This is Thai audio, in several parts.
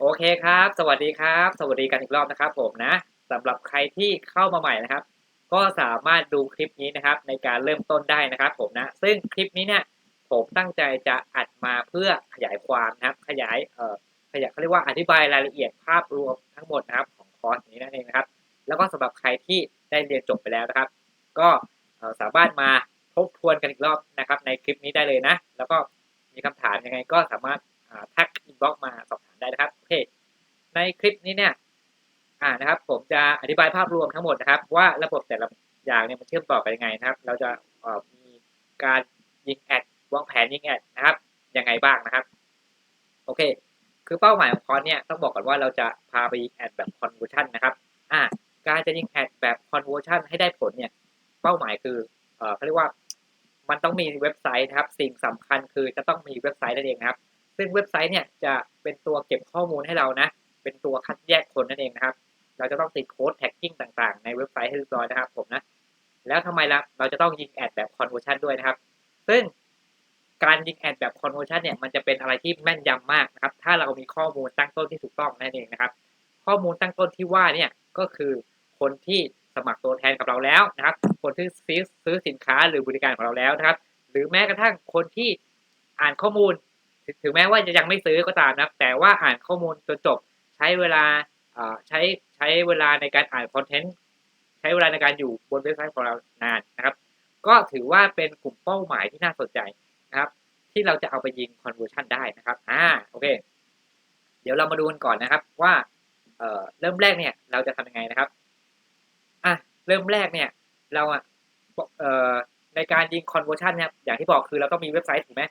โอเคครับ สวัสดีครับ สวัสดีกันอีกรอบนะครับ ผมนะสำหรับใครที่เข้ามาใหม่นะครับ ก็สามารถดูคลิปนี้นะครับ ในการเริ่มต้นได้นะครับ ผมนะ ซึ่งคลิปนี้เนี่ยผมตั้งใจจะอัดมาเพื่อขยายความนะครับ ขยายเอ่อขยายเขาเรียกว่าอธิบายรายละเอียดภาพรวมทั้งหมดนะครับของคอร์สนี้นั่นเองนะครับ แล้วก็สำหรับใครที่ได้เรียนจบไปแล้วนะครับ ก็สามารถมาทบทวนกันอีกรอบนะครับ ในคลิปนี้ได้เลยนะ แล้วก็มีคำถามยังไงก็สามารถ ทักอินบ็อกมาสอบถามได้นะครับโอเคในคลิปนี้เนี่ยอ่านะครับ ผมจะอธิบายภาพรวมทั้งหมดนะครับ ว่าระบบแต่ละอย่างเนี่ยมันเชื่อมต่อกันยังไงนะครับ เราจะมีการยิงแอดวางแผนยิงแอดนะครับยังไงบ้างนะครับ โอเค คือเป้าหมายของคอร์สเนี่ยต้องบอกก่อนว่าเราจะพาไปยิงแอดแบบ conversion นะครับอ่าการจะยิงแอดแบบ conversion ให้ได้ผลเนี่ย เป้าหมายคือเออเขาเรียกว่ามันต้องมีเว็บไซต์นะครับ สิ่งสำคัญคือจะต้องมีเว็บไซต์นั่นเองนะครับ ซึ่งเว็บไซต์เนี่ยจะเป็นตัวเก็บข้อมูลให้เรานะ เป็นตัวคัดแยกคนนั่นเองนะครับ เราจะต้องติดโค้ดแท็กกิ้งต่างๆ ในเว็บไซต์ให้เรียบร้อยนะครับผมนะ แล้วทำไมล่ะ เราจะต้องยิงแอดแบบ conversion ด้วยนะครับ ซึ่งการยิงแอดแบบ conversion เนี่ย มันจะเป็นอะไรที่แม่นยำมากนะครับ ถ้าเรามีข้อมูลตั้งต้นที่ถูกต้องนั่นเองนะครับ ข้อมูลตั้งต้นที่ว่าเนี่ย ก็คือคนที่สมัครตัวแทนกับเราแล้วนะครับ คนที่ซื้อซื้อสินค้าหรือบริการของเราแล้วนะครับ หรือแม้กระทั่งคนที่อ่านข้อมูล ถึงแม้ว่าจะยังไม่ซื้อก็ตามนะแต่ว่าอ่านข้อมูลจนจบใช้เวลาใช้ใช้เวลาในการอ่านคอนเทนต์ใช้เวลาในการอยู่บนเว็บไซต์ของเรานานนะครับ ก็ถือว่าเป็นกลุ่มเป้าหมายที่น่าสนใจนะครับ ที่เราจะเอาไปยิง conversion ได้นะครับอ่าโอเค เดี๋ยวเรามาดูกันก่อนนะครับว่าเเริ่มแรกเนี่ยเราจะทำยังไงนะครับอะเริ่มแรกเนี่ย เราอะเอ่อในการยิง conversion เนี่ยอย่างที่บอกคือเราต้องมีเว็บไซต์ถูกไหม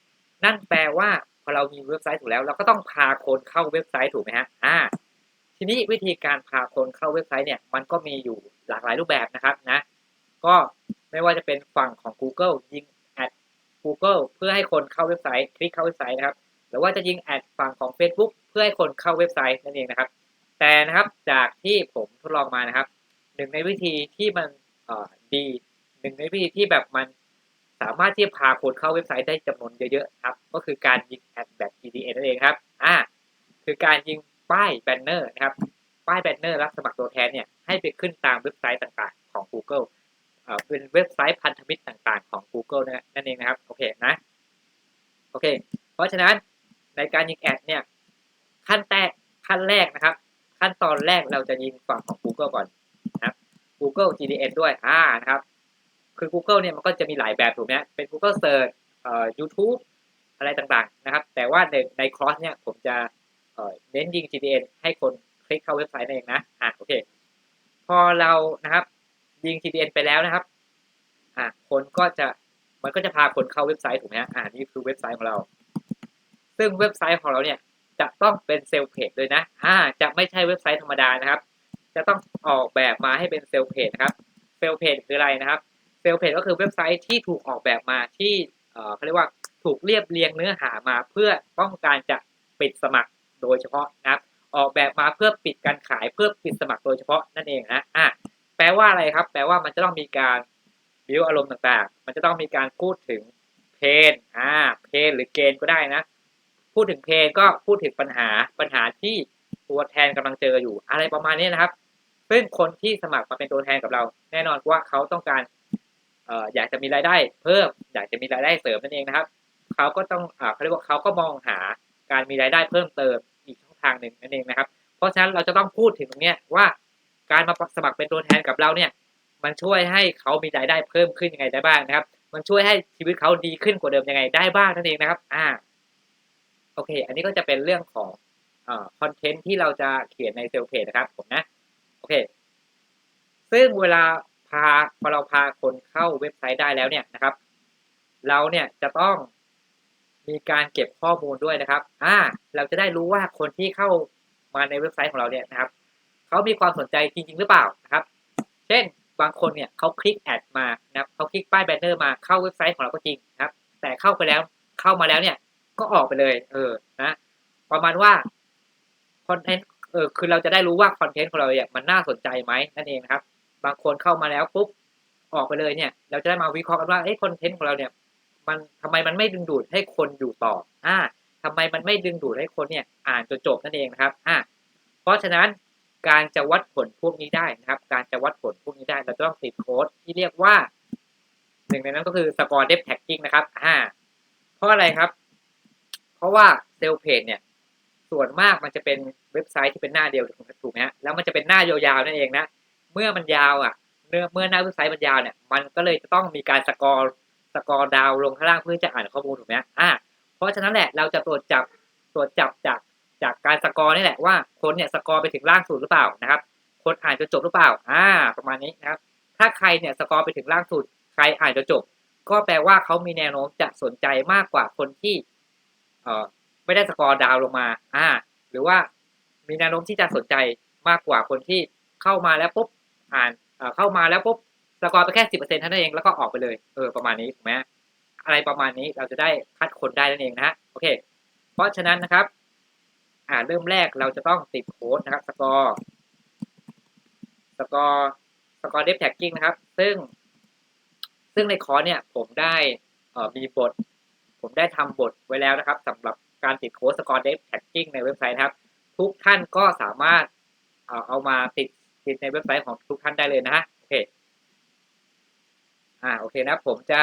นั่นแปลว่า พอเรามีเว็บไซต์ถูกแล้ว เราก็ต้องพาคนเข้าเว็บไซต์ถูกไหมฮะอ่าทีนี้วิธีการพาคนเข้าเว็บไซต์เนี่ยมันก็มีอยู่หลากหลายรูปแบบนะครับนะก็ไม่ว่าจะเป็นฝั่งของ Google ยิงแอด Google เพื่อให้คนเข้าเว็บไซต์ คลิกเข้าเว็บไซต์นะครับหรือว่าจะยิงแอดฝั่งของ Facebook เพื่อให้คนเข้าเว็บไซต์นั่นเองนะครับ แต่นะครับจากที่ผมทดลองมานะครับหนึ่งในวิธีที่มันดีหนึ่งในวิธีที่แบบมัน สามารถที่จะพาคนเข้าเว็บไซต์ได้จำนวนเยอะๆครับ ก็คือการยิงแอดแบบ GDN นั่นเองครับ อ่า คือการยิงป้ายแบนเนอร์นะครับ ป้ายแบนเนอร์รับสมัครตัวแทนเนี่ยให้ไปขึ้นตามเว็บไซต์ต่างๆ ของ Google เอ่อเป็นเว็บไซต์พันธมิตรต่างๆ ของ Google นะนั่นเองนะครับ โอเคนะ โอเค เพราะฉะนั้นในการยิงแอดเนี่ยขั้นแรกขั้นแรกนะครับ ขั้นตอนแรกเราจะยิงฝั่งของ Google ก่อนนะครับ Google GDN ด้วย อ่า นะครับ คือ Google เนี่ยมันก็จะมีหลายแบบถูกไหมเป็น Google Search เอ่อ YouTube อะไรต่างๆนะครับ แต่ว่าในในคอร์สเนี่ยผมจะเอ่อเน้นยิง GDN ให้คนคลิกเข้าเว็บไซต์นั่นเองนะอะโอเค พอเรานะครับยิง GDN ไปแล้วนะครับอะคนก็จะมันก็จะพาคนเข้าเว็บไซต์ถูกไหมฮะอ่านี่คือเว็บไซต์ของเรา ซึ่งเว็บไซต์ของเราเนี่ยจะต้องเป็นเซลล์เพจด้วยนะอ่าจะไม่ใช่เว็บไซต์ธรรมดานะครับ จะต้องออกแบบมาให้เป็นเซลล์เพจนะครับ เซลล์เพจคืออะไรนะครับ เซลเพจก็คือเว็บไซต์ที่ถูกออกแบบมาที่เขาเรียกว่าถูกเรียบเรียงเนื้อหามาเพื่อต้องการจะปิดสมัครโดยเฉพาะนะครับออกแบบมาเพื่อปิดการขายเพื่อปิดสมัครโดยเฉพาะนั่นเองนะอะแปลว่าอะไรครับ แปลว่ามันจะต้องมีการบิวอารมณ์ต่างๆ มันจะต้องมีการพูดถึงเพนอ่าเพนหรือเกณฑ์ก็ได้นะ พูดถึงเพนก็พูดถึงปัญหาปัญหาที่ตัวแทนกำลังเจออยู่อะไรประมาณนี้นะครับซึ่งคนที่สมัครมาเป็นตัวแทนกับเรา แน่นอนว่าเขาต้องการ อ่ออยากจะมีรายได้เพิ่ม อยากจะมีรายได้เสริมนั่นเองนะครับเขาก็ต้องอ่าเขาเรียกว่าเขาก็มองหาการมีรายได้เพิ่มเติมอีกช่องทางหนึ่งนั่นเองนะครับ เพราะฉะนั้นเราจะต้องพูดถึงตรงนี้ว่าการมาสมัครเป็นตัวแทนกับเราเนี่ยมันช่วยให้เขามีรายได้เพิ่มขึ้นยังไงได้บ้างนะครับ มันช่วยให้ชีวิตเขาดีขึ้นกว่าเดิมยังไงได้บ้างนั่นเองนะครับ อ่า โอเค อันนี้ก็จะเป็นเรื่องของคอนเทนต์ที่เราจะเขียนในเซลล์เพจนะครับผมนะ โอเค ซึ่งเวลาาพอเราพาคนเข้าเว็บไซต์ได้แล้วเนี่ยนะครับ เราเนี่ยจะต้องมีการเก็บข้อมูลด้วยนะครับ อ่า เราจะได้รู้ว่าคนที่เข้ามาในเว็บไซต์ของเราเนี่ยนะครับ เขามีความสนใจจริง ๆ หรือเปล่านะครับ เช่น บางคนเนี่ยเขาคลิกแอดมานะครับเขาคลิกป้ายแบนเนอร์มาเข้าเว็บไซต์ของเราก็จริงนะครับ แต่เข้าไปแล้ว เข้ามาแล้วเนี่ย ก็ออกไปเลย เออ นะ ประมาณว่าคอนเทนต์ เออ คือเราจะได้รู้ว่าคอนเทนต์ของเราเนี่ยมันน่าสนใจไหมนั่นเองนะครับ บางคนเข้ามาแล้วปุ๊บออกไปเลยเนี่ย เราจะได้มาวิเคราะห์กันว่าเอ้คอนเทนต์ของเราเนี่ย มันทำไมมันไม่ดึงดูดให้คนอยู่ต่อ อ่าทำไมมันไม่ดึงดูดให้คนเนี่ยอ่านจนจบนั่นเองนะครับ อะเพราะฉะนั้นการจะวัดผลพวกนี้ได้นะครับ การจะวัดผลพวกนี้ได้เราต้องติดโค้ดที่เรียกว่าหนึ่งในนั้นก็คือ score depth tagging นะครับ อ่า เพราะอะไรครับ เพราะว่าเซลเพจเนี่ย ส่วนมากมันจะเป็นเว็บไซต์ที่เป็นหน้าเดียวถูกไหมฮะแล้วมันจะเป็นหน้ายาวๆนั่นเองนะ เมื่อมันยาวอะเมื่อเมื่อหน้าเว็บไซต์มันยาวเนี่ย มันก็เลยจะต้องมีการสกอร์สกอร์ดาวลงข้างล่างเพื่อจะอ่านข้อมูลถูกไหมอ่าเพราะฉะนั้นแหละเราจะตรวจจับตรวจจับจากจากการสกอร์นี่แหละว่าคนเนี่ยสกอร์ไปถึงล่างสุดหรือเปล่านะครับ คนอ่านจนจบหรือเปล่า อ่า ประมาณนี้นะครับ ถ้าใครเนี่ยสกอร์ไปถึงล่างสุด ใครอ่านจนจบ ก็แปลว่าเขามีแนวโน้มจะสนใจมากกว่าคนที่เอ่อไม่ได้สกอร์ดาวลงมา อ่า หรือว่ามีแนวโน้มที่จะสนใจมากกว่าคนที่เข้ามาแล้วปุ๊บ่านเข้ามาแล้วปุ๊บสกอร์ไปแค่สิบเปอร์เซ็นต์เท่านั้นเองแล้วก็ออกไปเลยเออประมาณนี้ถูกไหมอะไรประมาณนี้เราจะได้คัดคนได้นั่นเองนะฮะโอเค เพราะฉะนั้นนะครับอ่าเริ่มแรกเราจะต้องติดโค้ดนะครับสกอร์สกอร์สกอร์เดฟแท็กกิ้งนะครับ ซึ่ง ซึ่งในคอร์สเนี่ยผมได้เอ่อมีบท ผมได้ทำบทไว้แล้วนะครับสำหรับการติดโค้ดสกอร์เดฟแท็กกิ้งในเว็บไซต์นะครับ ทุกท่านก็สามารถเอาเอามาติด ติดในเว็บไซต์ของทุกท่านได้เลยนะฮะโอเคอ่าโอเคนะผมจะ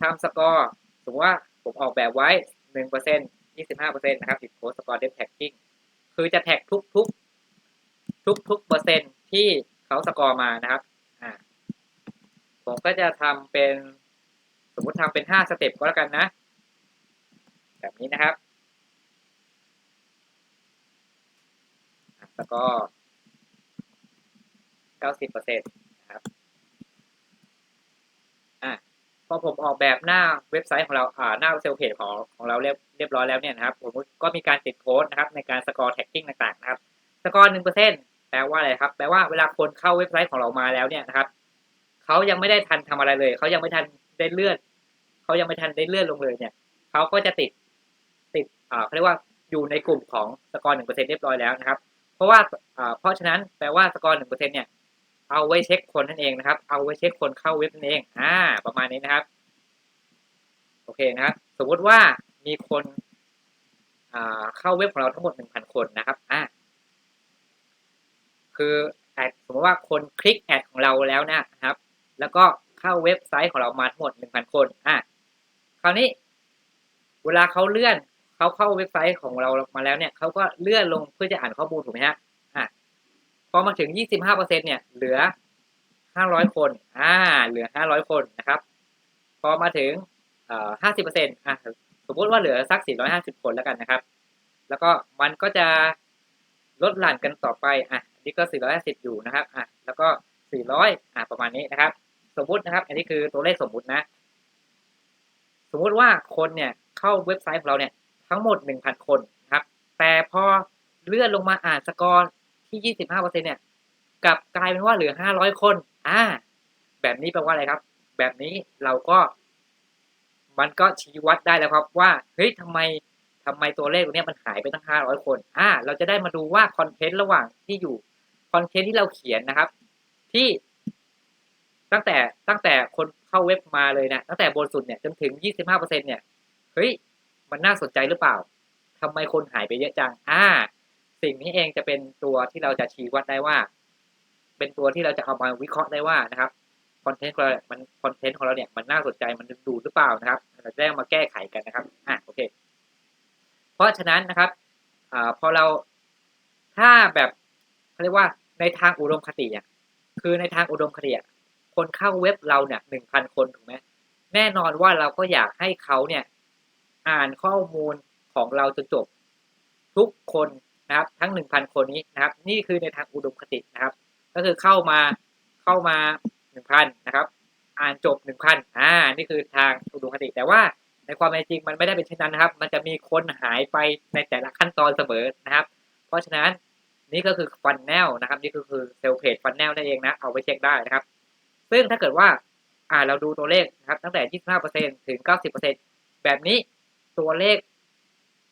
ทำสกอร์สมมติว่าผมออกแบบไว้หนึ่งเปอร์เซ็นยี่สิบห้าเปอร์เซ็นต์นะครับติดโค้ดสกอร์เดฟแท็กกิ้งคือจะแท็กทุกทุกทุกทุกเปอร์เซ็นต์ที่เขาสกอร์มานะครับอ่าผมก็จะทำเป็นสมมติทำเป็นห้าสเต็ปก็แล้วกันนะ แบบนี้นะครับแล้วก็ เก้าสิบเปอร์เซ็นต์นะครับอะพอผมออกแบบหน้าเว็บไซต์ของเราอ่าหน้าเซลล์เพจของของเราเรียบเรียบร้อยแล้วเนี่ยนะครับ ผมก็มีการติดโค้ดนะครับ ในการสกอร์แท็กกิ้งต่างๆนะครับสกอร์หนึ่งเปอร์เซ็นต์แปลว่าอะไรครับ แปลว่าเวลาคนเข้าเว็บไซต์ของเรามาแล้วเนี่ยนะครับเขายังไม่ได้ทันทำอะไรเลย เขายังไม่ทันได้เลื่อนเขายังไม่ทันได้เลื่อนลงเลยเนี่ยเขาก็จะติดติดอ่าเขาเรียกว่าอยู่ในกลุ่มของสกอร์หนึ่งเปอร์เซ็นต์เรียบร้อยแล้วนะครับ เพราะว่าอ่าเพราะฉะนั้นแปลว่าสกอร์หนึ่งเปอร์เซ็นต์เนี่ย เอาไว้เช็คคนนั่นเองนะครับ เอาไว้เช็คคนเข้าเว็บนั่นเองอ่าประมาณนี้นะครับ โอเคนะครับ สมมุติว่ามีคนอ่าเข้าเว็บของเราทั้งหมดหนึ่งพันคนนะครับอ่าคือแอดสมมติว่าคนคลิกแอดของเราแล้วนะครับ แล้วก็เข้าเว็บไซต์ของเรามาทั้งหมดหนึ่งพันคนอะคราวนี้ เวลาเขาเลื่อนเขาเข้าเว็บไซต์ของเรามาแล้วเนี่ยเขาก็เลื่อนลงเพื่อจะอ่านข้อมูลถูกไหมฮะ พอมาถึงยี่สิบห้าเนี่ย เหลือห้าร้อยคน อ่า เหลือห้าร้อยคนนะครับ พอมาถึงเอ่อห้าสิบเปอร์เซ็นต์อะสมมติว่าเหลือสักสี่ร้อยห้าสิบคนแล้วกันนะครับ แล้วก็มันก็จะลดหลั่นกันต่อไป อะอันนี้ก็สี่ร้อยู่นะครับ อะ แล้วก็สี่ร้อยอะ ประมาณนี้นะครับ สมมุตินะครับ อันนี้คือตัวเลขสมมุตินะ สมมุติว่าคนเนี่ยเข้าเว็บไซต์ของเราเนี่ยทั้งหมดหนึ่งพันคนนะครับ แต่พอเลื่อนลงมาอ่านสกอร์ ที่ยี่สิบห้าเปอร์เซ็นเนี่ยกลับกลายเป็นว่าเหลือห้าร้อยคน อ่า แบบนี้แปลว่าอะไรครับ แบบนี้เราก็ มันก็ชี้วัดได้แล้วครับว่า เฮ้ยทำไมทำไมตัวเลขตรงนี้มันหายไปตั้งห้าร้อยคน อ่า เราจะได้มาดูว่าคอนเทนต์ระหว่างที่อยู่คอนเทนต์ที่เราเขียนนะครับ ที่ตั้งแต่ตั้งแต่คนเข้าเว็บมาเลยนะตั้งแต่บนสุดเนี่ยจนถึงยี่สิบห้าเปอร์เซ็นเนี่ยเฮ้ยมันน่าสนใจหรือเปล่าทำไมคนหายไปเยอะจัง อ่า สิ่งนี้เองจะเป็นตัวที่เราจะชี้วัดได้ว่า เป็นตัวที่เราจะเอามาวิเคราะห์ได้ว่านะครับคอนเทนต์ของเราเนี่ยมันคอนเทนต์ของเราเนี่ยมันน่าสนใจมันดึงดูดหรือเปล่านะครับเราจะได้มาแก้ไขกันนะครับอะโอเค เพราะฉะนั้นนะครับอ่าพอเราถ้าแบบเขาเรียกว่าในทางอุดมคติอะคือในทางอุดมคติอะคนเข้าเว็บเราเนี่ยหนึ่งพันคนถูกไหมแน่นอนว่าเราก็อยากให้เขาเนี่ยอ่านข้อมูลของเราจนจบ ทุกคน นะครับ ทั้งหนึ่งพันคนนี้นะครับ นี่คือในทางอุดมคตินะครับ ก็คือเข้ามาเข้ามาหนึ่งพันนะครับ อ่านจบหนึ่งพันอ่า นี่คือทางอุดมคติ แต่ว่าในความเป็นจริงมันไม่ได้เป็นเช่นนั้นนะครับ มันจะมีคนหายไปในแต่ละขั้นตอนเสมอนะครับ เพราะฉะนั้นนี่ก็คือฟันแนลนะครับ นี่ก็คือเซลล์เพจฟันแนลนั่นเองนะ เอาไปเช็คได้นะครับ ซึ่งถ้าเกิดว่าอ่าเราดูตัวเลขนะครับ ตั้งแต่ 25%ถึง 90%แบบนี้ตัวเลข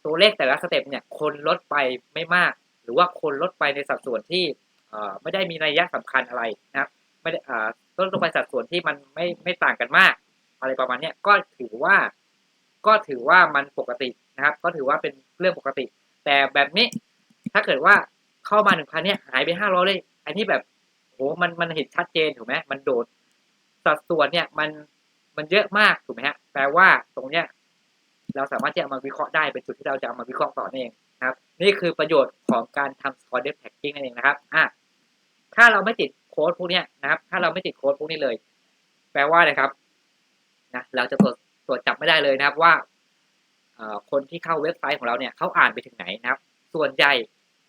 ตัวเลขแต่ละสเต็ปเนี่ยคนลดไปไม่มาก หรือว่าคนลดไปในสัดส่วนที่เอ่อไม่ได้มีนัยยะสำคัญอะไรนะครับไม่ได้อ่าลดลงไปสัดส่วนที่มันไม่ไม่ต่างกันมาก อะไรประมาณนี้ก็ถือว่า ก็ถือว่ามันปกตินะครับ ก็ถือว่าเป็นเรื่องปกติ แต่แบบนี้ถ้าเกิดว่าเข้ามาหนึ่งพันเนี่ยหายไปห้าร้อยเลย อันนี้แบบโหมันมันเห็นชัดเจนถูกไหมมันโดดสัดส่วนเนี่ยมันมันเยอะมากถูกไหมฮะแปลว่าตรงเนี้ย เราสามารถที่จะเอามาวิเคราะห์ได้เป็นจุดที่เราจะเอามาวิเคราะห์ต่อนั่นเองนะครับ นี่คือประโยชน์ของการทำ score depth tagging นั่นเองนะครับอะถ้าเราไม่ติดโค้ดพวกนี้นะครับ ถ้าเราไม่ติดโค้ดพวกนี้เลย แปลว่าอะครับนะเราจะตรวจตรวจจับไม่ได้เลยนะครับว่าเอ่อคนที่เข้าเว็บไซต์ของเราเนี่ยเขาอ่านไปถึงไหนนะครับ ส่วนใหญ่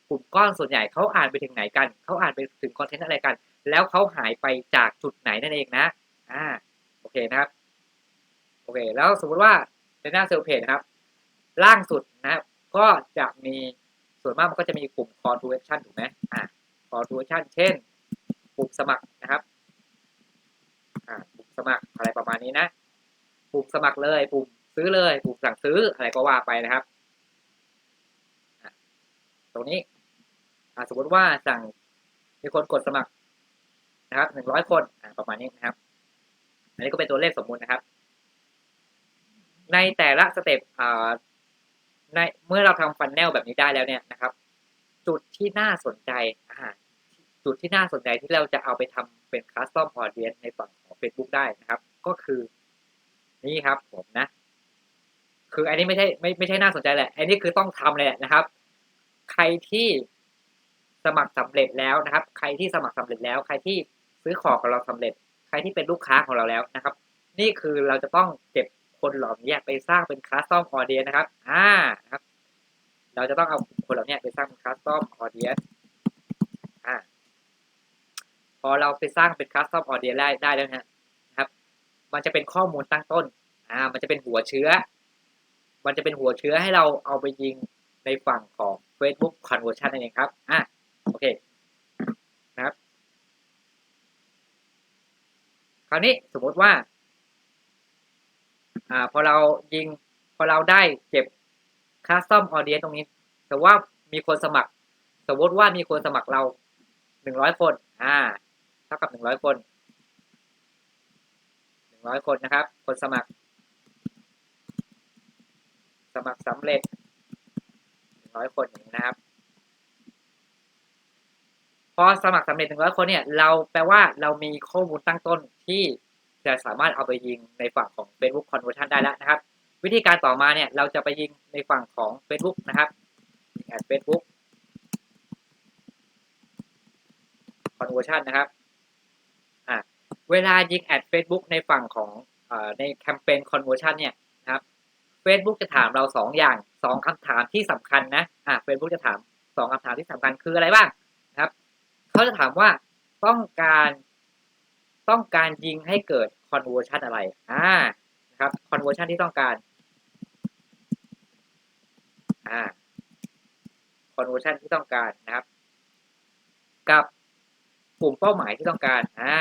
กลุ่มก้อนส่วนใหญ่เขาอ่านไปถึงไหนกันเขาอ่านไปถึงคอนเทนต์อะไรกัน แล้วเขาหายไปจากจุดไหนนั่นเองนะอ่าโอเคนะครับโอเค แล้วสมมติว่า ในหน้าเซลล์เพจนะครับ ล่างสุดนะครับ ก็จะมีส่วนมากมันก็จะมีปุ่ม call to action ถูกไหมอ่า call to action เช่นปุ่มสมัครนะครับอ่าปุ่มสมัครอะไรประมาณนี้นะปุ่มสมัครเลยปุ่มซื้อเลยปุ่มสั่งซื้ออะไรก็ว่าไปนะครับ ตรงนี้สมมติว่าสั่งมีคนกดสมัครนะครับหนึ่งร้อยคนอ่าประมาณนี้นะครับ อันนี้ก็เป็นตัวเลขสมมุตินะครับ ในแต่ละสเต็ปในเมื่อเราทำฟันแนลแบบนี้ได้แล้วเนี่ยนะครับ จุดที่น่าสนใจจุดที่น่าสนใจที่เราจะเอาไปทำเป็นคัสตอมออเดียนในฝั่งของ Facebook ได้นะครับ ก็คือนี่ครับผมนะ คืออันนี้ไม่ใช่ไม่ไม่ใช่น่าสนใจแหละ อันนี้คือต้องทำเลยแหละนะครับ ใครที่สมัครสำเร็จแล้วนะครับ ใครที่สมัครสำเร็จแล้ว ใครที่ซื้อของของเราสำเร็จ ใครที่เป็นลูกค้าของเราแล้วนะครับ นี่คือเราจะต้องเก็บ คนเหล่านี้ไปสร้างเป็นคัสตอมออเดียนนะครับ อ่าครับ เราจะต้องเอาคนเหล่านี้ไปสร้างเป็นคัสตอมออเดียนอ่า พอเราไปสร้างเป็นคัสตอมออเดียนได้ได้แล้วนะครับ มันจะเป็นข้อมูลตั้งต้น อ่า มันจะเป็นหัวเชื้อ มันจะเป็นหัวเชื้อให้เราเอาไปยิงในฝั่งของ Facebook Conversion นั่นเองครับ อ่าโอเค นะครับ คราวนี้สมมติว่า อ่าพอเรายิงพอเราได้เก็บคัสตอมออเดียตรงนี้ แต่ว่ามีคนสมัคร สมมติว่ามีคนสมัครเราหนึ่งร้อยคนอ่าเท่ากับหนึ่งร้อยคนหนึ่งร้อยคนนะครับ คนสมัคร สมัครสำเร็จหนึ่งร้อยคนอย่างนี้นะครับ พอสมัครสำเร็จหนึ่งร้อยคนเนี่ย เราแปลว่าเรามีข้อมูลตั้งต้นที่ จะสามารถเอาไปยิงในฝั่งของ Facebook Conversion ได้แล้วนะครับ วิธีการต่อมาเนี่ยเราจะไปยิงในฝั่งของ Facebook นะครับแอด Facebook Conversion นะครับอ่าเวลายิงแอด Facebook ในฝั่งของอในแคมเปญ Conversion เนี่ยนะครับ Facebook จะถามเราสองอย่างสองคำถามที่สำคัญนะอ่า Facebook จะถามสองคำถามที่สำคัญคืออะไรบ้างนะครับเขาจะถามว่าต้องการ ต้องการยิงให้เกิด conversion อะไรอ่านะครับ conversion ที่ต้องการอ่า conversion ที่ต้องการนะครับ กับกลุ่มเป้าหมายที่ต้องการอ่า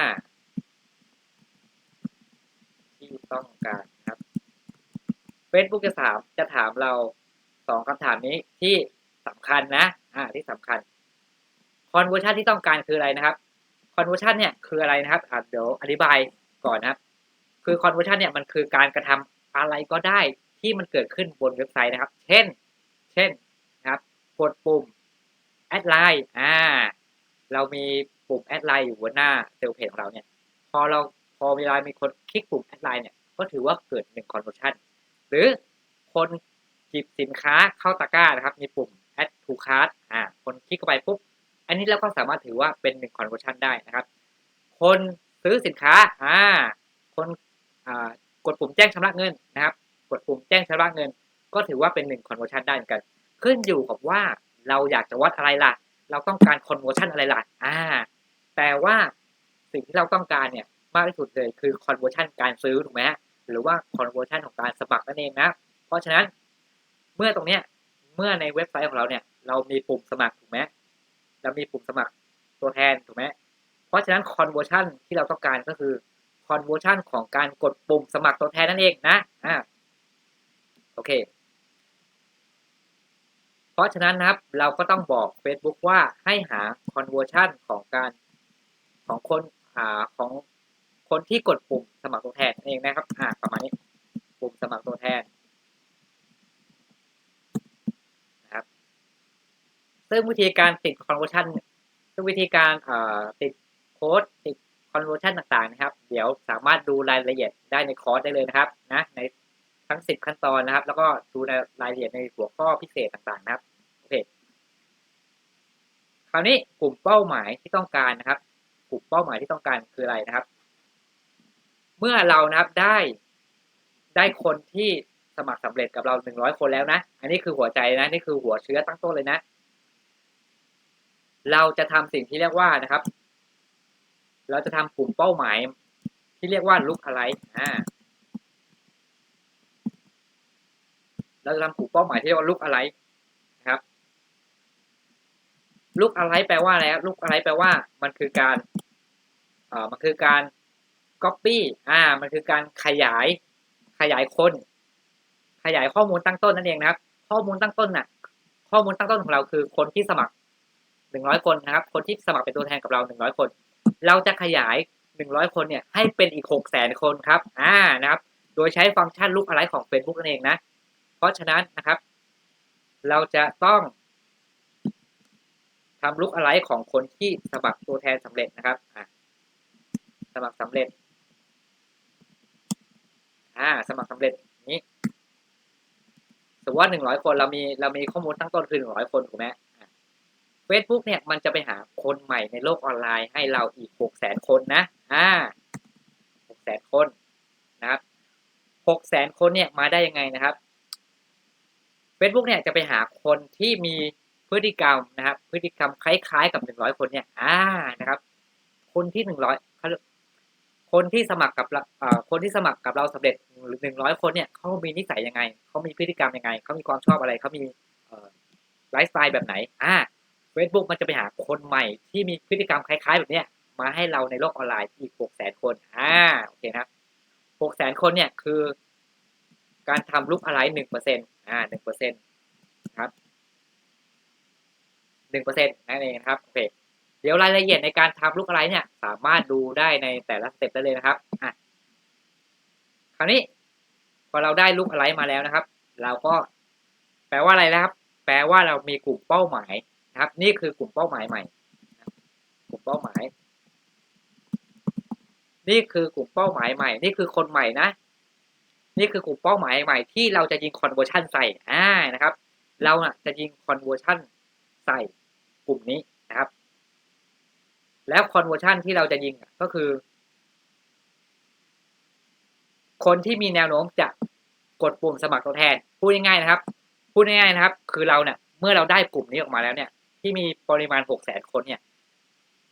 ที่ต้องการครับ Facebook จะถามจะถามเราสองคำถามนี้ที่สำคัญนะ อ่าที่สำคัญ conversion ที่ต้องการคืออะไรนะครับ conversion เนี่ยคืออะไรนะครับอ่าเดี๋ยวอธิบายก่อนนะครับ คือ conversion เนี่ยมันคือการกระทำอะไรก็ได้ที่มันเกิดขึ้นบนเว็บไซต์นะครับ เช่น เช่นนะครับกดปุ่ม add line อ่า เรามีปุ่ม add line อยู่บนหน้าเซลล์เพจของเราเนี่ย พอเราพอเวลามีคนคลิกปุ่ม add line เนี่ย ก็ถือว่าเกิดหนึ่ง conversion หรือคนหยิบสินค้าเข้าตะกร้านะครับ มีปุ่ม add to cart อ่า คนคลิกเข้าไปปุ๊บ อันนี้เราก็สามารถถือว่าเป็นหนึ่ง conversion ได้นะครับ คนซื้อสินค้าอ่าคนอ่ากดปุ่มแจ้งชำระเงินนะครับ กดปุ่มแจ้งชำระเงิน ก็ถือว่าเป็นหนึ่ง conversion ได้เหมือนกัน ขึ้นอยู่กับว่าเราอยากจะวัดอะไรล่ะ เราต้องการ conversion อะไรล่ะอ่า แต่ว่าสิ่งที่เราต้องการเนี่ยมากที่สุดเลยคือ conversion การซื้อถูกไหมหรือว่า conversion ของการสมัครนั่นเองนะ เพราะฉะนั้นเมื่อตรงเนี้ยเมื่อในเว็บไซต์ของเราเนี่ยเรามีปุ่มสมัครถูกไหม เรามีปุ่มสมัครตัวแทนถูกไหมเพราะฉะนั้น conversion ที่เราต้องการก็คือ conversion ของการกดปุ่มสมัครตัวแทนนั่นเองนะอ่าโอเค เพราะฉะนั้นนะครับเราก็ต้องบอก Facebook ว่าให้หา conversion ของการของคนหาของคนที่กดปุ่มสมัครตัวแทนนั่นเองนะครับอ่าประมาณนี้ปุ่มสมัครตัวแทน ซึ่งวิธีการติด conversion ซึ่งวิธีการติดโค้ดติด conversion ต่างๆนะครับ เดี๋ยวสามารถดูรายละเอียดได้ในคอร์สได้เลยนะครับนะในทั้ง 10 ขั้นตอนนะครับ แล้วก็ดูในรายละเอียดในหัวข้อพิเศษต่างๆนะครับโอเคคราวนี้กลุ่มเป้าหมายที่ต้องการนะครับ กลุ่มเป้าหมายที่ต้องการคืออะไรนะครับ เมื่อเรานะครับได้ได้คนที่สมัครสำเร็จกับเราหนึ่งร้อยคนแล้วนะ อันนี้คือหัวใจนะ นี่คือหัวเชื้อตั้งต้นเลยนะ เราจะทำสิ่งที่เรียกว่านะครับ เราจะทำกลุ่มเป้าหมาย ที่เรียกว่าลุกอะไรอ่าเราจะทำกลุ่มเป้าหมายที่เรียกว่าลุกอะไรนะครับลุกอะไรแปลว่าอะไรครับลุกอะไรแปลว่า มันคือการเอ่อมันคือการ copy อ่า มันคือการขยาย ขยายคน ขยายข้อมูลตั้งต้นนั่นเองนะครับ ข้อมูลตั้งต้นน่ะ ข้อมูลตั้งต้นของเราคือคนที่สมัคร หนึ่งร้อยคนนะครับ คนที่สมัครเป็นตัวแทนกับเราหนึ่งร้อยคน เราจะขยายหนึ่งร้อยคนเนี่ยให้เป็นอีกหกแสนคนครับ อ่านะครับ โดยใช้ฟังก์ชันลุกอะไรของ Facebook นั่นเองนะ เพราะฉะนั้นนะครับ เราจะต้องทำลุกอะไรของคนที่สมัครตัวแทนสำเร็จนะครับอ่าสมัครสำเร็จ อ่า สมัครสำเร็จนี้สมมติว่าหนึ่งร้อยคนเรามีเรามีข้อมูลตั้งต้นคือหนึ่งร้อยคนถูกไหม เฟซบุ๊กเนี่ยมันจะไปหาคนใหม่ในโลกออนไลน์ให้เราอีกหกแสนคนนะอ่าหกแสนคนนะครับหกแสนคนเนี่ยมาได้ยังไงนะครับ Facebook เนี่ยจะไปหาคนที่มีพฤติกรรมนะครับ พฤติกรรมคล้ายๆ กับหนึ่งร้อยคนเนี่ยอ่านะครับ คนที่หนึ่งร้อยคนที่สมัครกับเราคนที่สมัครกับเราสำเร็จหนึ่งร้อยคนเนี่ยเขามีนิสัยยังไง เขามีพฤติกรรมยังไง เขามีความชอบอะไร เขามีไลฟ์สไตล์แบบไหน อ่า Facebook มันจะไปหาคนใหม่ที่มีพฤติกรรมคล้าย ๆ แบบเนี้ยมาให้เราในโลกออนไลน์อีกหกแสนคนอ่าโอเคนะหกแสนคนเนี่ยคือ การทำลุกอะไรหนึ่งเปอร์เซ็นต์อ่าหนึ่งเปอร์เซ็นต์ครับหนึ่งเปอร์เซ็นต์นั่นเองครับโอเคเดี๋ยวรายละเอียดในการทำลูกอะไรเนี่ย สามารถดูได้ในแต่ละสเต็ปได้เลยนะครับอะคราวนี้พอเราได้ลูกอะไรมาแล้วนะครับ เราก็ แปลว่าอะไรนะครับ แปลว่าเรามีกลุ่มเป้าหมาย นะครับ นี่คือกลุ่มเป้าหมายใหม่กลุ่มเป้าหมาย นี่คือกลุ่มเป้าหมายใหม่ นี่คือคนใหม่นะ นี่คือกลุ่มเป้าหมายใหม่ที่เราจะยิง conversion ใส่อ่านะครับ เราจะยิง conversion ใส่กลุ่มนี้นะครับ แล้ว conversion ที่เราจะยิงก็คือ คนที่มีแนวโน้มจะกดปุ่มสมัครตัวแทนพูดง่ายๆนะครับพูดง่ายๆนะครับ คือเราเนี่ยเมื่อเราได้กลุ่มนี้ออกมาแล้วเนี่ย ที่มีปริมาณหกแสนคนเนี่ย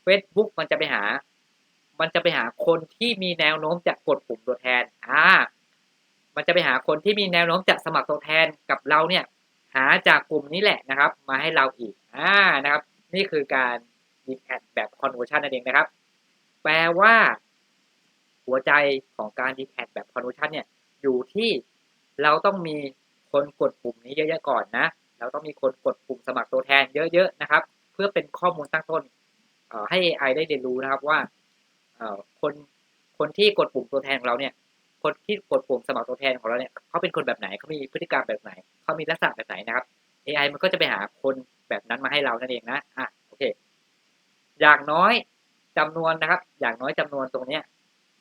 Facebook มันจะไปหา มันจะไปหาคนที่มีแนวโน้มจะกดปุ่มตัวแทน อ่า มันจะไปหาคนที่มีแนวโน้มจะสมัครตัวแทนกับเราเนี่ย หาจากกลุ่มนี้แหละนะครับ มาให้เราอีก อ่า นะครับ นี่คือการยิงแอดแบบ conversion นั่นเองนะครับ แปลว่า หัวใจของการยิงแอดแบบ conversion เนี่ย อยู่ที่เราต้องมีคนกดปุ่มนี้เยอะๆก่อนนะ เราต้องมีคนกดปุ่มสมัครตัวแทนเยอะๆนะครับ เพื่อเป็นข้อมูลตั้งต้นให้ AI ได้เรียนรู้นะครับว่าคนคนที่กดปุ่มตัวแทนของเราเนี่ย คนที่กดปุ่มสมัครตัวแทนของเราเนี่ยเขาเป็นคนแบบไหนเขามีพฤติกรรมแบบไหนเขามีลักษณะแบบไหนนะครับ AI มันก็จะไปหาคนแบบนั้นมาให้เรานั่นเองนะอะโอเค อย่างน้อยจำนวนนะครับ อย่างน้อยจำนวนตรงเนี้ย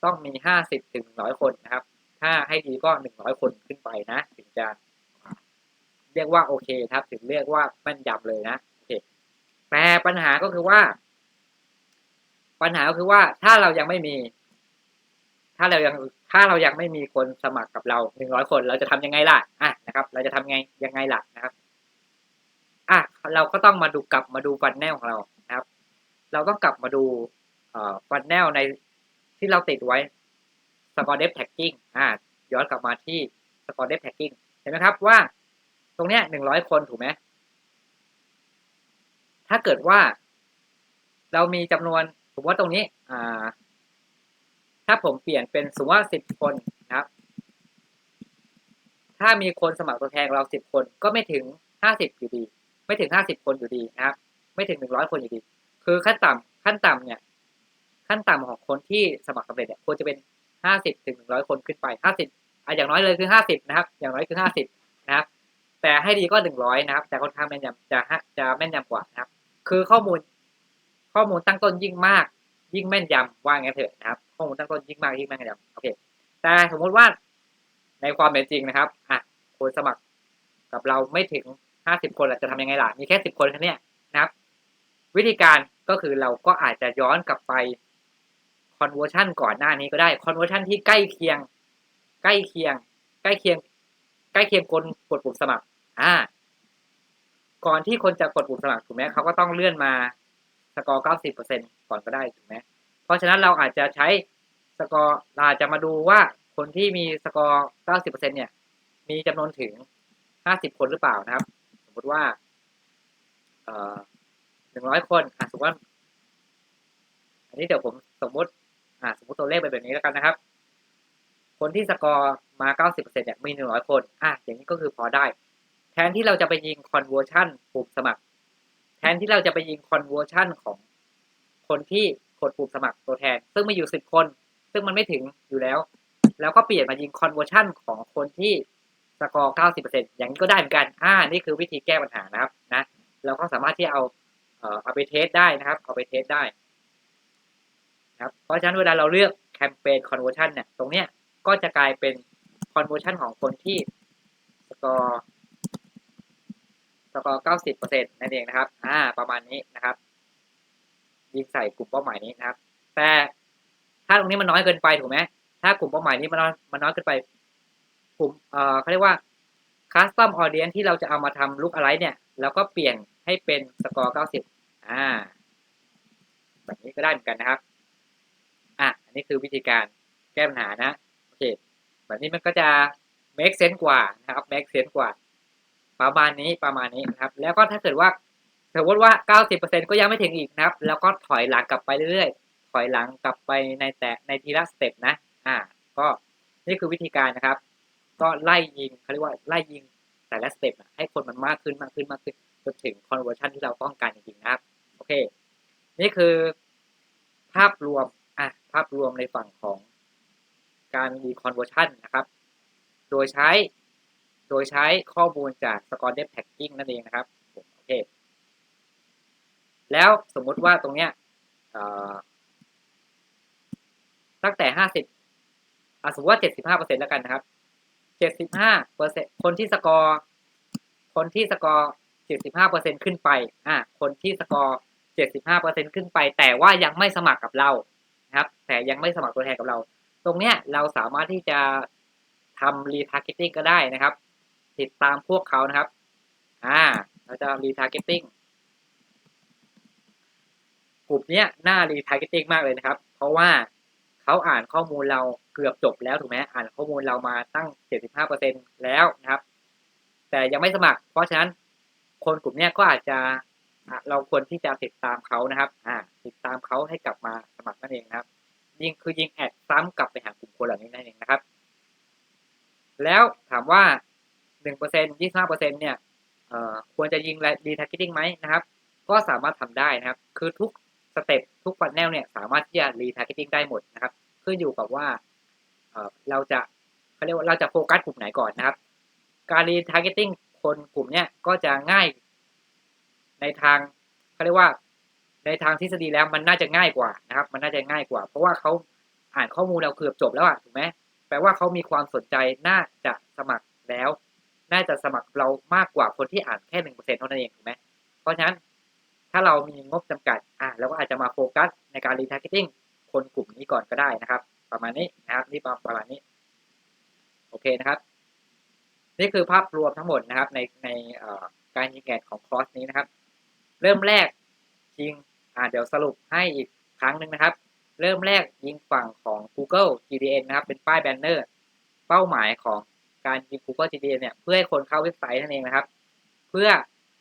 ต้องมีห้าสิบถึงร้อยคนนะครับ ถ้าให้ดีก็หนึ่งร้อยคนขึ้นไปนะ ถึงจะ เรียกว่าโอเคครับ ถึงเรียกว่าแม่นยำเลยนะโอเคแต่ปัญหาก็คือว่า ปัญหาก็คือว่าถ้าเรายังไม่มี ถ้าเรายังถ้าเรายังไม่มีคนสมัครกับเราหนึ่งร้อยคน เราจะทำยังไงล่ะอะนะครับ เราจะทำไงยังไงล่ะนะครับอะเราก็ต้องมาดูกลับมาดูฟันแนลของเรานะครับ เราต้องกลับมาดูฟันแนลในที่เราติดไว้ score depth tagging อ่าย้อนกลับมาที่ score depth tagging เห็นไหมครับว่า ตรงเนี้ยหนึ่งร้อยคนถูกไหมถ้าเกิดว่า เรามีจำนวนผมว่าตรงนี้ อ่า ถ้าผมเปลี่ยนเป็นสมมติว่าสิบคนนะครับ ถ้ามีคนสมัครตัวแทนเราสิบคนก็ไม่ถึงห้าสิบอยู่ดี ไม่ถึงห้าสิบคนอยู่ดีนะครับ ไม่ถึงหนึ่งร้อยคนอยู่ดี คือขั้นต่ำขั้นต่ำเนี่ย ขั้นต่ำของคนที่สมัครสำเร็จเนี่ยควรจะเป็นห้าสิบถึงหนึ่งร้อยคนขึ้นไปห้าสิบอะอย่างน้อยเลยคือห้าสิบนะครับ อย่างน้อยคือห้าสิบนะครับ แต่ให้ดีก็หนึ่งร้อยนะครับ แต่ค่อนข้างแม่นยำจะฮะจะแม่นยำกว่านะครับ คือข้อมูลข้อมูลตั้งต้นยิ่งมาก ยิ่งแม่นยำว่างั้นเถอะนะครับ ข้อมูลตั้งต้นยิ่งมากยิ่งแม่นยำโอเคแต่สมมติว่าในความเป็นจริงนะครับอะคนสมัครกับเราไม่ถึงห้าสิบคนเราจะทำยังไงล่ะมีแค่สิบคนแค่นี้นะครับ วิธีการก็คือเราก็อาจจะย้อนกลับไป conversion ก่อนหน้านี้ก็ได้ conversion ที่ใกล้เคียง ใกล้เคียง ใกล้เคียง ล้เคียงคนกดปุ่มสมัคร อ่า ก่อนที่คนจะกดปุ่มสมัครถูกไหมเขาก็ต้องเลื่อนมาสกอร์90%ก่อนก็ได้ถูกไหมเพราะฉะนั้นเราอาจจะใช้สกอร์เราอาจจะมาดูว่าคนที่มีสกอร์90%เนี่ย มีจำนวนถึง50คนหรือเปล่านะครับ สมมติว่า เอ่อ100คนอะสมมติว่า อันนี้เดี๋ยวผมสมมติ อ่า สมมติตัวเลขเป็นแบบนี้แล้วกันนะครับ คนที่สกอร์มา 90%เนี่ยมี100คน อะ อย่างนี้ก็คือพอได้ แทนที่เราจะไปยิง conversion ปุ่มสมัคร แทนที่เราจะไปยิง conversion ของคนที่กดปุ่มสมัครตัวแทน ซึ่งมีอยู่ 10 คน ซึ่งมันไม่ถึงอยู่แล้ว แล้วก็เปลี่ยนมายิง conversion ของคนที่สกอร์ 90%อย่างนี้ก็ได้เหมือนกัน อ่า นี่คือวิธีแก้ปัญหานะครับ นะ เราก็สามารถที่เอาเอ่อเอาไปเทสได้นะครับ เอาไปเทสได้ครับ เพราะฉะนั้นเวลาเราเลือกแคมเปญ conversion เนี่ย ตรงเนี้ย ก็จะกลายเป็น conversion ของคนที่สกอร์สกอร์90%นั่นเองนะครับ อ่า ประมาณนี้นะครับ ยิงใส่กลุ่มเป้าหมายนี้นะครับ แต่ถ้าตรงนี้มันน้อยเกินไปถูกไหมถ้ากลุ่มเป้าหมายนี้มันน้อยมันน้อยเกินไป กลุ่ม เอ่อเขาเรียกว่า custom audience ที่เราจะเอามาทำลุกอะไรเนี่ยเราก็เปลี่ยนให้เป็นสกอร์90อ่า แบบนี้ก็ได้เหมือนกันนะครับ อะ อันนี้คือวิธีการแก้ปัญหานะ คแบบนี้มันก็จะ make sense กว่านะครับ make sense กว่า ประมาณนี้ประมาณนี้นะครับ แล้วก็ถ้าเกิดว่าสมมติว่า 90%ก็ยังไม่ถึงอีกนะครับ แล้วก็ถอยหลังกลับไปเรื่อยๆ ถอยหลังกลับไปในแต่ในทีละสเต็ปนะ อ่า ก็นี่คือวิธีการนะครับ ก็ไล่ยิงเขาเรียกว่าไล่ยิงแต่ละสเต็ปให้คนมันมากขึ้นมากขึ้นมากขึ้นจนถึง conversion ที่เราต้องการจริงๆนะครับ โอเค นี่คือภาพรวม อะ ภาพรวมในฝั่งของ การมี conversion นะครับ โดยใช้ โดยใช้ข้อมูลจาก score depth tagging นั่นเองนะครับโอเค แล้วสมมุติว่าตรงเนี้ยตั้งแต่50อะสมมติว่า75%แล้วกันนะครับ75%คนที่สกอร์คนที่สกอร์75%ขึ้นไปอะคนที่สกอร์75%ขึ้นไป แต่ว่ายังไม่สมัครกับเรานะครับ แต่ยังไม่สมัครตัวแทนกับเรา ตรงเนี้ยเราสามารถที่จะทำ retargeting ก็ได้นะครับ ติดตามพวกเขานะครับ อ่า เราจะ retargeting กลุ่มเนี้ยน่า retargeting มากเลยนะครับ เพราะว่าเขาอ่านข้อมูลเราเกือบจบแล้วถูกไหมอ่านข้อมูลเรามาตั้ง 75%แล้วนะครับ แต่ยังไม่สมัคร เพราะฉะนั้นคนกลุ่มเนี้ยก็อาจจะเราควรที่จะติดตามเขานะครับ อ่า ติดตามเขาให้กลับมาสมัครนั่นเองนะครับ ยิงคือยิงแอดซ้ำกลับไปหากลุ่มคนเหล่านี้นั่นเองนะครับ แล้วถามว่า 1% 25%เนี่ยเอ่อควรจะยิงรีทาร์เก็ตติ้งไหมนะครับ ก็สามารถทำได้นะครับ คือทุกสเต็ปทุกฟันแนลเนี่ยสามารถที่จะรีทาร์เก็ตติ้งได้หมดนะครับ ขึ้นอยู่กับว่าเอ่อเราจะเขาเรียกว่าเราจะโฟกัสกลุ่มไหนก่อนนะครับ การรีทาร์เก็ตติ้งคนกลุ่มเนี้ยก็จะง่ายในทางเขาเรียกว่า ในทางทฤษฎีแล้วมันน่าจะง่ายกว่านะครับ มันน่าจะง่ายกว่า เพราะว่าเขาอ่านข้อมูลเราเกือบจบแล้วอะถูกไหมแปลว่าเขามีความสนใจน่าจะสมัครแล้ว น่าจะสมัครเรามากกว่าคนที่อ่านแค่หนึ่งเปอร์เซ็นต์เท่านั้นเองถูกไหมเพราะฉะนั้นถ้าเรามีงบจำกัดอะเราก็อาจจะมาโฟกัสในการรีทาร์เก็ตติ้งคนกลุ่มนี้ก่อนก็ได้นะครับ ประมาณนี้นะครับนี่ประมาณนี้โอเคนะครับนี่คือภาพรวมทั้งหมดนะครับในในการยิงแอดของคอร์สนี้นะครับ เริ่มแรกยิง อ่าเดี๋ยวสรุปให้อีกครั้งหนึ่งนะครับ เริ่มแรกยิงฝั่งของ Google GDN นะครับ เป็นป้ายแบนเนอร์ เป้าหมายของการยิง Google GDN เนี่ย เพื่อให้คนเข้าเว็บไซต์นั่นเองนะครับ เพื่อ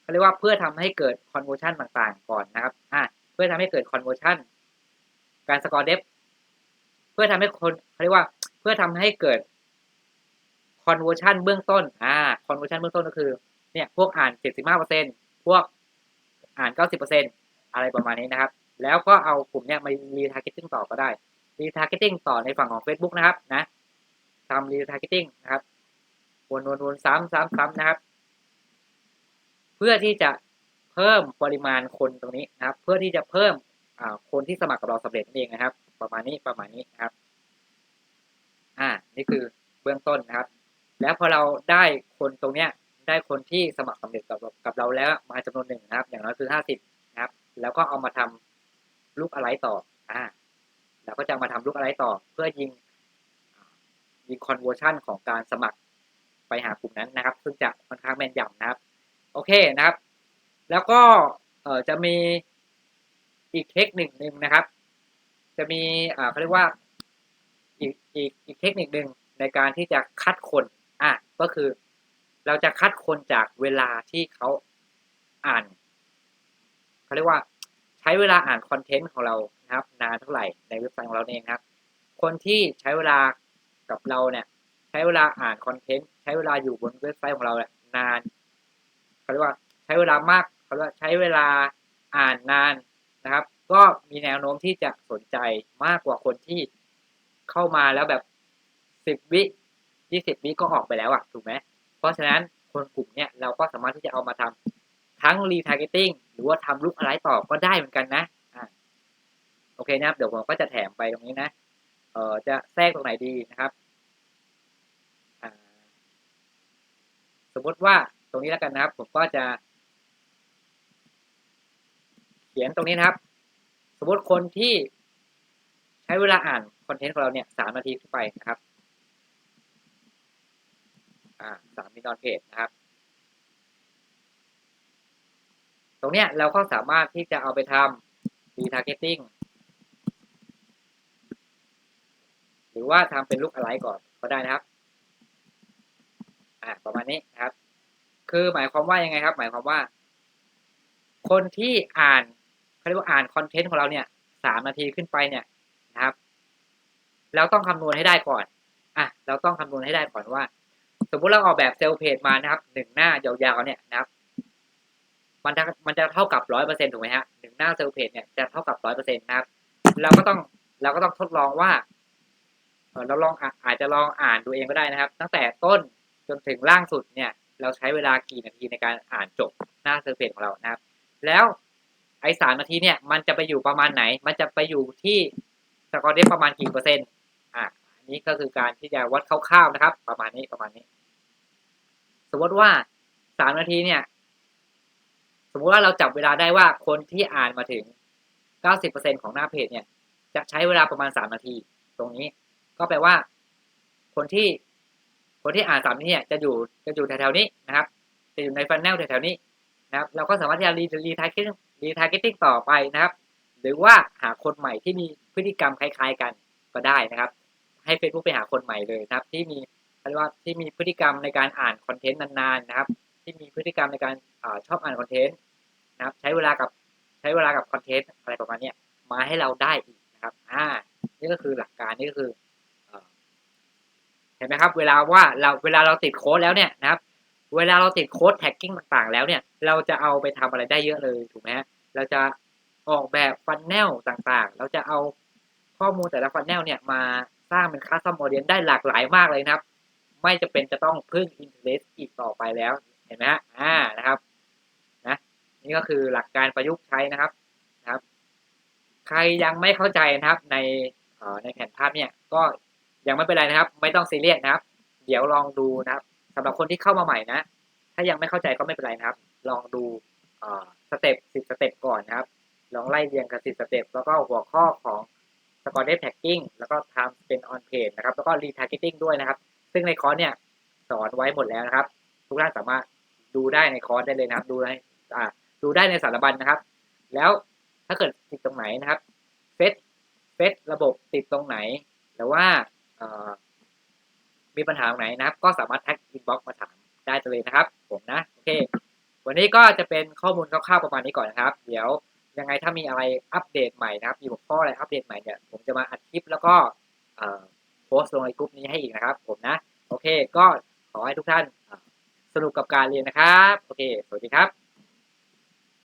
เขาเรียกว่าเพื่อทำให้เกิด conversion ต่างๆ ก่อนนะครับ อ่าเพื่อทำให้เกิด conversion การสกอร์เดฟเพื่อทำให้คนเขาเรียกว่าเพื่อทำให้เกิด conversion เบื้องต้น อ่า conversion เบื้องต้นก็คือ เนี่ย พวกอ่าน 75%พวกอ่าน 90% อะไรประมาณนี้นะครับ แล้วก็เอากลุ่มเนี้ยมา retargeting ต่อก็ได้ retargeting ต่อในฝั่งของ Facebook นะครับนะทำ retargeting นะครับวนวนวนซ้ำซ้ำซ้ำนะครับ เพื่อที่จะเพิ่มปริมาณคนตรงนี้นะครับ เพื่อที่จะเพิ่มอ่าคนที่สมัครกับเราสำเร็จนั่นเองนะครับ ประมาณนี้ประมาณนี้นะครับ อ่า นี่คือเบื้องต้นนะครับ แล้วพอเราได้คนตรงเนี้ย ได้คนที่สมัครสำเร็จกับกับเราแล้วมาจำนวนหนึ่งนะครับ อย่างน้อยคือห้าสิบ แล้วก็เอามาทำลูกอะไรต่อ อ่าแล้วก็จะามาทำลูกอะไรต่อ เพื่อยิงยิงคอนเวอร์ชันของการสมัครไปหากลุ่มนั้นนะครับ ซึ่งจะค่อนข้างแม่นยำนะครับ โอเคนะครับ แล้วก็เออจะมีอีกเทคนิคหนึ่งนะครับ จะมีอ่าเขาเรียกว่าอีกอีกอีกเทคนิคหนึ่งในการที่จะคัดคนอะก็คือเราจะคัดคนจากเวลาที่เขาอ่าน เขาเรียกว่าใช้เวลาอ่านคอนเทนต์ของเรานะครับ นานเท่าไหร่ในเว็บไซต์ของเราเองครับ คนที่ใช้เวลากับเราเนี่ยใช้เวลาอ่านคอนเทนต์ใช้เวลาอยู่บนเว็บไซต์ของเราเนี่ยนานเขาเรียกว่าใช้เวลามากเขาเรียกว่าใช้เวลาอ่านนานนะครับ ก็มีแนวโน้มที่จะสนใจมากกว่าคนที่เข้ามาแล้วแบบสิบวิยี่สิบวิก็ออกไปแล้วอะถูกไหมเพราะฉะนั้นคนกลุ่มเนี่ยเราก็สามารถที่จะเอามาทำทั้งรีทาร์เก็ตติ้ง หรือว่าทำลุกอะไรต่อก็ได้เหมือนกันนะอ่าโอเคนะครับ เดี๋ยวผมก็จะแถมไปตรงนี้นะเออจะแทรกตรงไหนดีนะครับสมมติว่าตรงนี้แล้วกันนะครับ ผมก็จะ เขียนตรงนี้นะครับ สมมติคนที่ใช้เวลาอ่านคอนเทนต์ของเราเนี่ยสามนาทีขึ้นไปนะครับ อ่าสามมิลลิเพจนะครับ ตรงเนี้ยเราก็สามารถที่จะเอาไปทำ retargeting หรือว่าทำเป็นลูกอะไรก่อนก็ได้นะครับ อ่าประมาณนี้นะครับ คือหมายความว่ายังไงครับ หมายความว่า คนที่อ่านเขาเรียกว่าอ่านคอนเทนต์ของเราเนี่ยสามนาทีขึ้นไปเนี่ยนะครับ เราต้องคำนวณให้ได้ก่อน อะ เราต้องคำนวณให้ได้ก่อนว่า สมมุติเราออกแบบเซลล์เพจมานะครับหนึ่งหน้ายาวๆเนี่ยนะครับ มันจะมันจะเท่ากับร้อยเปอร์เซ็นถูกไหมฮะหนึ่งหน้าเซลล์เพจเนี่ยจะเท่ากับร้อยเปอร์เซ็นต์นะครับ เราก็ต้องเราก็ต้องทดลองว่าเอ่อเราลองอะอาจจะลองอ่านดูเองก็ได้นะครับ ตั้งแต่ต้นจนถึงล่างสุดเนี่ย เราใช้เวลากี่นาทีในการอ่านจบหน้าเซลล์เพจของเรานะครับ แล้วไอ้สามนาทีเนี่ยมันจะไปอยู่ประมาณไหน มันจะไปอยู่ที่สกอร์เดฟประมาณกี่เปอร์เซ็นต์อะอันนี้ก็คือการที่จะวัดคร่าวๆนะครับ ประมาณนี้ประมาณนี้ สมมติว่าสามนาทีเนี่ยส มมุติว่าเราจับเวลาได้ว่าคนที่อ่านมาถึงเก้าสิบเปอร์เซ็นของหน้าเพจเนี่ย จะใช้เวลาประมาณสามนาที ตรงนี้ ก็แปลว่า คนที่คนที่อ่านสามนาทีเนี่ยจะอยู่จะอยู่แถวๆนี้นะครับ จะอยู่ในฟันแนลแถวๆนี้นะครับ เราก็สามารถที่จะรีรีทาร์เก็ตรีทาร์เก็ตติ้งต่อไปนะครับ หรือว่าหาคนใหม่ที่มีพฤติกรรมคล้าย ๆ กันก็ได้นะครับ ให้ Facebook ไปหาคนใหม่เลยนะครับ ที่มีเรียกว่าที่มีพฤติกรรมในการอ่านคอนเทนต์นานๆนะครับ ที่มีพฤติกรรมในการอชอบอ่านคอนเทนต์ นะครับ ใช้เวลากับใช้เวลากับคอนเทนต์อะไรประมาณนี้มาให้เราได้อีกนะครับอ่านี่ก็คือหลักการนี่ก็คือเห็นไหมครับ เวลาว่าเราเวลาเราติดโค้ดแล้วเนี่ยนะครับ เวลาเราติดโค้ดแท็กกิ้งต่างๆ แล้วเนี่ย เราจะเอาไปทำอะไรได้เยอะเลยถูกไหมเราจะออกแบบฟันแนลต่างๆ เราจะเอาข้อมูลแต่ละฟันแนลเนี่ยมาสร้างเป็นคัสตอมออเดียนได้หลากหลายมากเลยนะครับ ไม่จะเป็นจะต้องพึ่ง Interest อีกต่อไปแล้ว เห็นไหมฮะอ่านะครับ นี่ก็คือหลักการประยุกต์ใช้นะครับนะครับ ใครยังไม่เข้าใจนะครับ ในในแผนภาพเนี่ย ก็ยังไม่เป็นไรนะครับ ไม่ต้องซีเรียสนะครับ เดี๋ยวลองดูนะครับสำหรับคนที่เข้ามาใหม่นะ ถ้ายังไม่เข้าใจก็ไม่เป็นไรนะครับ ลองดูสเต็ปสิบสเต็ปก่อนนะครับ ลองไล่เรียงกันสิบสเต็ปแล้วก็หัวข้อของสกอร์เดฟแท็กกิ้งแล้วก็ time spent on page นะครับ แล้วก็ retargeting ด้วยนะครับ ซึ่งในคอร์สเนี่ยสอนไว้หมดแล้วนะครับ ทุกท่านสามารถดูได้ในคอร์สได้เลยนะครับ ดูได้อ่า ดูได้ในสารบัญนะครับ แล้วถ้าเกิดติดตรงไหนนะครับเฟซเฟซระบบติดตรงไหน หรือว่ามีปัญหาตรงไหนนะครับ ก็สามารถแท็กอินบ็อกมาถามได้เลยนะครับ ผมนะโอเค วันนี้ก็จะเป็นข้อมูลคร่าวๆประมาณนี้ก่อนนะครับ เดี๋ยวยังไงถ้ามีอะไรอัปเดตใหม่นะครับ มีหัวข้ออะไรอัปเดตใหม่เนี่ยผมจะมาอัดคลิปแล้วก็โพสต์ลงในกลุ่มนี้ให้อีกนะครับ ผมนะ โอเค ก็ขอให้ทุกท่านสนุกกับการเรียนนะครับ โอเค สวัสดีครับ